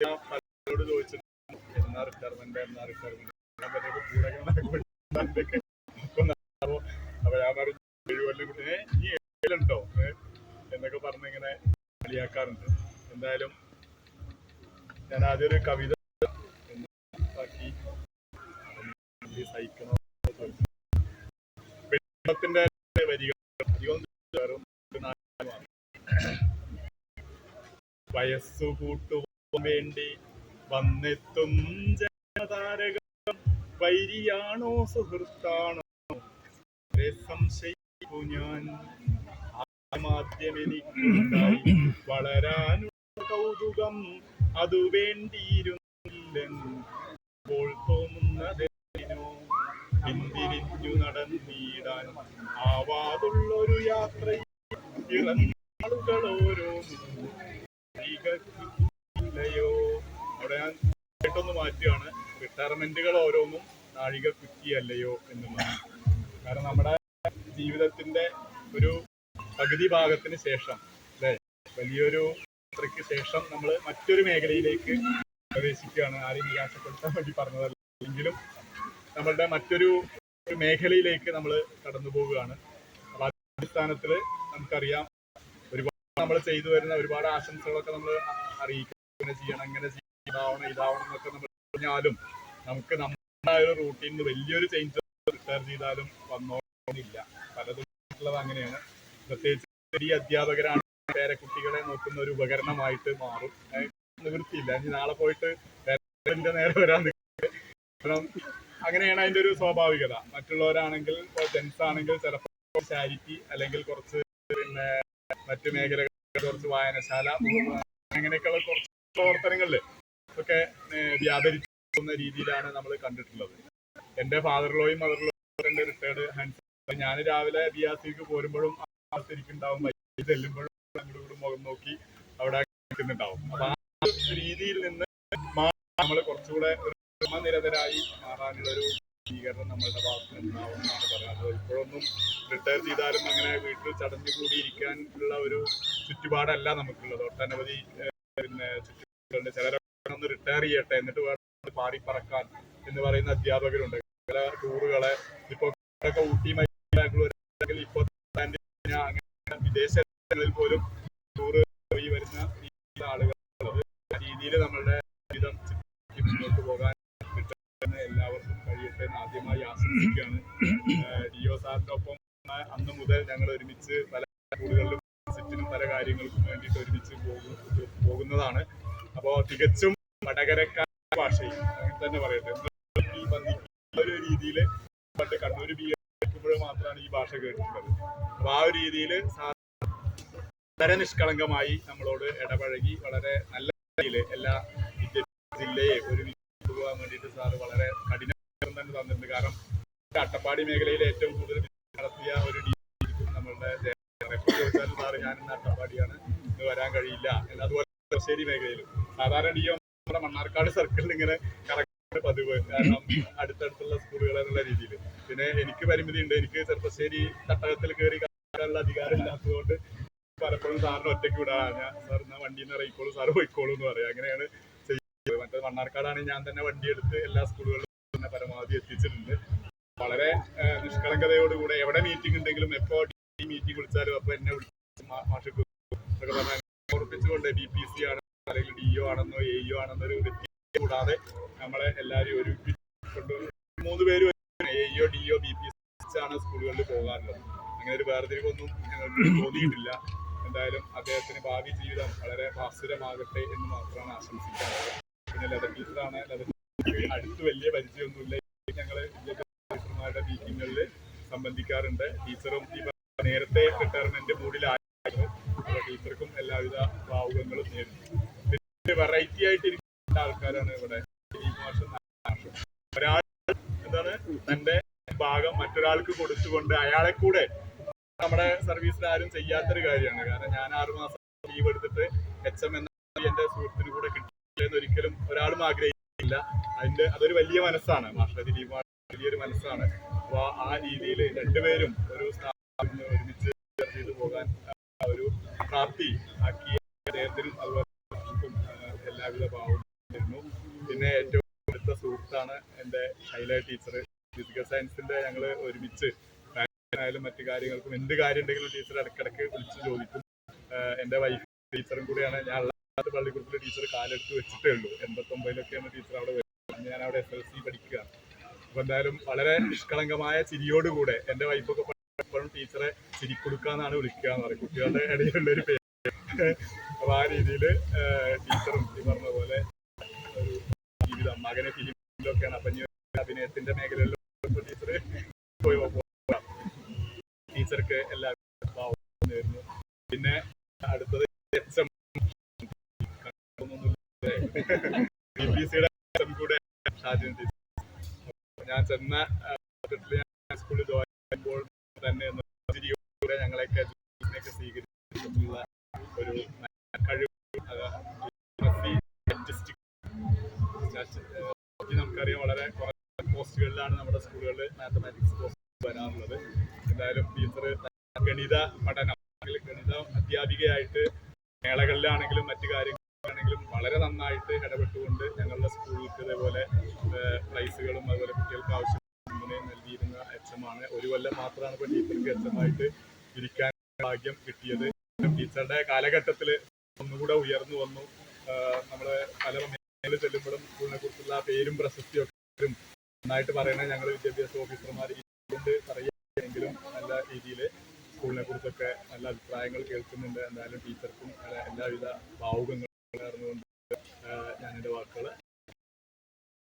പലരോട് എന്നൊക്കെ പറഞ്ഞ് ഇങ്ങനെ കളിയാക്കാറുണ്ട് എന്തായാലും ഞാൻ ആദ്യം ഒരു കവിത വെള്ളത്തിന്റെ വരികൾ വയസ്സു കൂട്ടുവാൻ വേണ്ടി വന്നെത്തും ജനതാരകം. വൈരിയാണോ സുഹൃത്താണോ? സംശയിക്കൂ ഞാൻ. വളരാനുള്ള കൗതുകം അതു തോന്നുന്നതെനോ പിന്തിരിഞ്ഞു നടന്നിടാൻ ആവാതുള്ളൊരു യാത്രയിൽ ഇറങ്ങാളുകൾ നാഴികയോ അവിടെ ഞാൻ കേട്ടൊന്ന് മാറ്റുകയാണ്. റിട്ടയർമെന്റുകൾ ഓരോന്നും നാഴിക കുറ്റി അല്ലയോ എന്നുള്ളതാണ് കാരണം നമ്മുടെ ജീവിതത്തിന്റെ ഒരു പകുതി ഭാഗത്തിന് ശേഷം അല്ലെ? വലിയൊരു യാത്രയ്ക്ക് ശേഷം നമ്മൾ മറ്റൊരു മേഖലയിലേക്ക് പ്രവേശിക്കുകയാണ്. ആരെയും നിരാശപ്പെടുത്താൻ വേണ്ടി പറഞ്ഞതല്ല. എങ്കിലും നമ്മളുടെ മറ്റൊരു ഒരു മേഖലയിലേക്ക് നമ്മൾ കടന്നു പോവുകയാണ്. അപ്പോൾ അടിസ്ഥാനത്തിൽ നമുക്കറിയാം ഒരുപാട് നമ്മൾ ചെയ്തു വരുന്ന ഒരുപാട് ആശംസകളൊക്കെ നമ്മൾ അറിയിക്കും. ഇങ്ങനെ ചെയ്യണം ഇങ്ങനെ ചെയ്യണം ഇതാവണം എന്നൊക്കെ നമ്മൾ പറഞ്ഞാലും നമുക്ക് നമ്മുടെ ഒരു റൂട്ടീനിൽ വലിയൊരു ചേഞ്ച് റിട്ടയർ ചെയ്താലും വന്നോന്നില്ല പലതും അങ്ങനെയാണ്. പ്രത്യേകിച്ച് ചെറിയ അധ്യാപകരാണ് പേരക്കുട്ടികളെ നോക്കുന്ന ഒരു ഉപകരണമായിട്ട് മാറും. നിവൃത്തിയില്ല. ഇനി നാളെ പോയിട്ട് പേരന്റെ നേരെ വരാൻ കാരണം അങ്ങനെയാണ് അതിന്റെ ഒരു സ്വാഭാവികത. മറ്റുള്ളവരാണെങ്കിൽ ജെൻസ് ആണെങ്കിൽ ചിലപ്പോൾ ചാരിറ്റി അല്ലെങ്കിൽ കുറച്ച് പിന്നെ മറ്റു മേഖലകൾ കുറച്ച് വായനശാല അങ്ങനെയൊക്കെയുള്ള കുറച്ച് പ്രവർത്തനങ്ങളിൽ ഒക്കെ വ്യാപരിക്കുന്ന രീതിയിലാണ് നമ്മൾ കണ്ടിട്ടുള്ളത്. എന്റെ ഫാദറിലോയും ലോയും മദർ ലോയും രണ്ട് റിട്ടയർഡ് ഹാൻഡ് ഞാൻ രാവിലെ ബി ആർ സിക്ക് പോരുമ്പോഴും ചെല്ലുമ്പോഴും മുഖം നോക്കി അവിടെ നിൽക്കുന്നുണ്ടാവും. അപ്പൊ ആ രീതിയിൽ നിന്ന് നമ്മൾ കുറച്ചുകൂടെ നിരതരായി മാറാനുള്ള ഒരു സ്വീകരണം നമ്മളുടെ ഭാഗത്ത് ഉണ്ടാവുമെന്നാണ് പറയുന്നത്. ഇപ്പോഴൊന്നും റിട്ടയർ ചെയ്താലും അങ്ങനെ വീട്ടിൽ ചടഞ്ഞു കൂടിയിരിക്കാനുള്ള ഒരു ചുറ്റുപാടല്ല നമുക്കുള്ളത്. ഒട്ടനവധി പിന്നെ പിന്നെ ചുറ്റുപാടുണ്ട് ചിലരൊക്കെ ഒന്ന് റിട്ടയർ ചെയ്യട്ടെ എന്നിട്ട് വേണം പാടി പറക്കാൻ എന്ന് പറയുന്ന അധ്യാപകരുണ്ട്. ചില ടൂറുകളെ ഇപ്പൊ ഊട്ടി മൈസൂർ ഇപ്പൊ അങ്ങനെ വിദേശ രാജ്യങ്ങളിൽ പോലും ടൂറ് വരുന്ന ആളുകൾ രീതിയിൽ നമ്മളുടെ ജീവിതം മുന്നോട്ട് പോകാൻ എല്ലാവർക്കും കഴിയട്ടെ എന്ന് ആദ്യമായി ആശംസിക്കുകയാണ്. ഡിഒ സാറിനൊപ്പം അന്ന് മുതൽ ഞങ്ങൾ ഒരുമിച്ച് പല സ്കൂളുകളിലും വിസിറ്റിനും പല കാര്യങ്ങൾക്കും വേണ്ടിയിട്ട് ഒരുമിച്ച് പോകു- പോകുന്നതാണ്. അപ്പോൾ തികച്ചും വടകരക്കാര ഭാഷയിൽ തന്നെ പറയട്ടെ. രീതിയിൽ പണ്ട് കണ്ണൂർ ബി എടുക്കുമ്പോൾ മാത്രമാണ് ഈ ഭാഷ കേട്ടിട്ടുള്ളത്. അപ്പൊ ആ ഒരു രീതിയിൽ വളരെ നിഷ്കളങ്കമായി നമ്മളോട് ഇടപഴകി വളരെ നല്ല രീതിയിൽ എല്ലാ ജില്ലയെ ഒരു പോകാൻ വേണ്ടിയിട്ട് സാറ് വളരെ കഠിന തന്നെ തന്നിട്ടുണ്ട്. കാരണം അട്ടപ്പാടി മേഖലയിൽ ഏറ്റവും കൂടുതൽ നടത്തിയ ഒരു ഡി നമ്മളുടെ സാറ് ഞാൻ ഇന്ന് അട്ടപ്പാടിയാണ്. ഇന്ന് വരാൻ കഴിയില്ല. അതുപോലെ തലശ്ശേരി മേഖലയിലും. സാധാരണ ഡി നമ്മുടെ മണ്ണാർക്കാട് സർക്കിളിൽ ഇങ്ങനെ കറക്റ്റ് പതിവ്. കാരണം അടുത്തടുത്തുള്ള സ്കൂളുകൾ എന്നുള്ള രീതിയിൽ പിന്നെ എനിക്ക് പരിമിതി ഉണ്ട് എനിക്ക് ചെറുപ്പശ്ശേരി തട്ടകത്തിൽ കയറി കാണാനുള്ള അധികാരം ഇല്ലാത്തതുകൊണ്ട് പലപ്പോഴും സാറിന് ഒറ്റയ്ക്ക് വിടാറാണ് ഞാൻ സാർ എന്നാ വണ്ടിയിൽ നിന്ന് ഇറങ്ങിക്കോളൂ സാറ് പോയിക്കോളൂ എന്ന് പറയാം. അങ്ങനെയാണ് ചെയ്യുന്നത് മറ്റേ മണ്ണാർക്കാടാണെങ്കിൽ ഞാൻ തന്നെ വണ്ടി എടുത്ത് എല്ലാ സ്കൂളുകളിലും തന്നെ പരമാവധി എത്തിച്ചിട്ടുണ്ട്. വളരെ നിഷ്കളങ്കതയോടുകൂടെ എവിടെ മീറ്റിംഗ് ഉണ്ടെങ്കിലും എപ്പോ മീറ്റിംഗ് വിളിച്ചാലും അപ്പൊ എന്നെ വിളിച്ച് മാ- മാഷ് എന്നൊക്കെ പറഞ്ഞാൽ ഉറപ്പിച്ചുകൊണ്ട് ബി പി സി ആണ് അല്ലെങ്കിൽ ഡി ഒ ആണെന്നോ എ ഇ ആണെന്നോ ഒരു വ്യത്യാസം കൂടാതെ നമ്മളെ എല്ലാവരും ഒരു കൊണ്ട് മൂന്ന് പേരും A O D O B P C ആണ് സ്കൂളുകളിൽ പോകാറുള്ളത്. അങ്ങനെ ഒരു വേർതിരിവൊന്നും ഞങ്ങൾക്ക് തോന്നിയിട്ടില്ല. എന്തായാലും അദ്ദേഹത്തിന് ഭാവി ജീവിതം വളരെ ഭാസുരമാകട്ടെ എന്ന് മാത്രമാണ് ആശംസിക്കുന്നത് പിന്നെ ലത ടീച്ചറാണ് ലത അടുത്ത് വലിയ പരിചയമൊന്നുമില്ല. ഞങ്ങൾ ടീച്ചർമാരുടെ മീറ്റിങ്ങുകളിൽ സംബന്ധിക്കാറുണ്ട്. ടീച്ചറും ഈ നേരത്തെ റിട്ടയർമെന്റ് മൂഡിലായിരുന്നു അപ്പോൾ ടീച്ചർക്കും എല്ലാവിധ ഭാവുകങ്ങളും നേരിടും. പിന്നെ വെറൈറ്റി ആയിട്ട് ഇരിക്കുന്ന ആൾക്കാരാണ് ഇവിടെ. ഒരാൾ എന്താണ്? തന്റെ ഭാഗം മറ്റൊരാൾക്ക് കൊടുത്തുകൊണ്ട് അയാളെ കൂടെ നമ്മുടെ സർവീസിൽ ആരും ചെയ്യാത്തൊരു കാര്യമാണ്. കാരണം ഞാൻ ആറു മാസം ലീവ് എടുത്തിട്ട് എച്ച് എം എന്ന എന്റെ സുഹൃത്തിന് കൂടെ കിട്ടില്ലെന്ന് ഒരിക്കലും ഒരാളും ആഗ്രഹിക്കില്ല അതിന്റെ അതൊരു വലിയ മനസ്സാണ്. മാഷ ദിലീപ് വലിയൊരു മനസ്സാണ്. അപ്പോൾ ആ രീതിയിൽ രണ്ടുപേരും ഒരു സുഹൃത്താണ് എന്റെ ശൈല ടീച്ചർ. ഫിസിക്കൽ സയൻസിന്റെ ഞങ്ങൾ ഒരുമിച്ച് ആയാലും മറ്റു കാര്യങ്ങൾക്കും എന്ത് കാര്യം ഉണ്ടെങ്കിലും ടീച്ചർ ഇടയ്ക്കിടയ്ക്ക് വിളിച്ച് ചോദിക്കും. എന്റെ വൈഫ് ടീച്ചറും കൂടിയാണ്. ഞാൻ അല്ലാത്ത പള്ളിക്കൂടത്തിലെ ടീച്ചർ കാലെടുത്ത് വെച്ചിട്ടേ ഉള്ളൂ. എൺപത്തൊമ്പതിലൊക്കെയാണ് ടീച്ചർ അവിടെ വരുന്നത് ഞാൻ അവിടെ എസ് എൽ സി പഠിക്കുകയാണ്. അപ്പം എന്തായാലും വളരെ നിഷ്കളങ്കമായ ചിരിയോടുകൂടെ എന്റെ വൈഫൊക്കെ എപ്പോഴും ടീച്ചറെ ചിരിക്കൊടുക്കാന്നാണ് വിളിക്കുക എന്ന് പറയും. കുട്ടികളുടെ ഇടയിലുള്ള ഒരു പേര്. അപ്പോൾ ആ രീതിയിൽ ടീച്ചറും ഈ പറഞ്ഞ പോലെ ഒരു ജീവിതം മകനെ ഫിലിമിലൊക്കെയാണ് അപ്പൊ അഭിനയത്തിന്റെ മേഖലയിലും ടീച്ചർ പോയി ടീച്ചർക്ക് എല്ലാവരും പിന്നെ അടുത്തത് എച്ച് എം കൂടെ ഷാജിൻ ടീച്ചർ ഞാൻ ചെന്ന ഞാൻ സ്കൂളിൽ ജോയിൻ ചെയ്യുമ്പോൾ തന്നെ ചിരിയോടെ ഞങ്ങളെയൊക്കെ സ്വീകരിച്ചിട്ടുള്ള ഒരു കഴിവ് നമുക്കറിയാം വളരെ പോസ്റ്റുകളിലാണ് നമ്മുടെ സ്കൂളുകളിൽ മാത്തമാറ്റിക്സ് പോസ്റ്റ് വരാറുള്ളത്. എന്തായാലും ടീച്ചർ ഗണിത പഠനം അല്ലെങ്കിൽ ഗണിത അധ്യാപികയായിട്ട് മേളകളിലാണെങ്കിലും മറ്റു കാര്യങ്ങളിലാണെങ്കിലും വളരെ നന്നായിട്ട് ഇടപെട്ടുകൊണ്ട് ഞങ്ങളുടെ സ്കൂളിലേക്ക് ഇതേപോലെ പ്രൈസുകളും അതുപോലെ കുട്ടികൾക്ക് ആവശ്യം നൽകിയിരുന്ന എച്ച് എം ആണ് ഒരു കൊല്ലം മാത്രമാണ് ഇപ്പോൾ ടീച്ചർക്ക് എച്ച് എം ആയിട്ട് ഇരിക്കാൻ ഭാഗ്യം കിട്ടിയത്. ടീച്ചറുടെ കാലഘട്ടത്തിൽ ഒന്നുകൂടെ ഉയർന്നു വന്നു. നമ്മൾ പല ചെല്ലുമ്പോഴും സ്കൂളിനെ കുറിച്ചുള്ള പേരും പ്രശസ്തിയും ഒക്കെ നന്നായിട്ട് പറയണത് ഞങ്ങൾ വിദ്യാഭ്യാസ ഓഫീസർമാർ കൊണ്ട് പറയുകയെങ്കിലും നല്ല രീതിയിൽ സ്കൂളിനെ കുറിച്ചൊക്കെ നല്ല അഭിപ്രായങ്ങൾ കേൾക്കുന്നുണ്ട്. എന്തായാലും ടീച്ചർക്കും എല്ലാവിധ ഭാവുകങ്ങളും നേർന്നുകൊണ്ട് ഞാൻ എന്റെ വാക്കുകൾ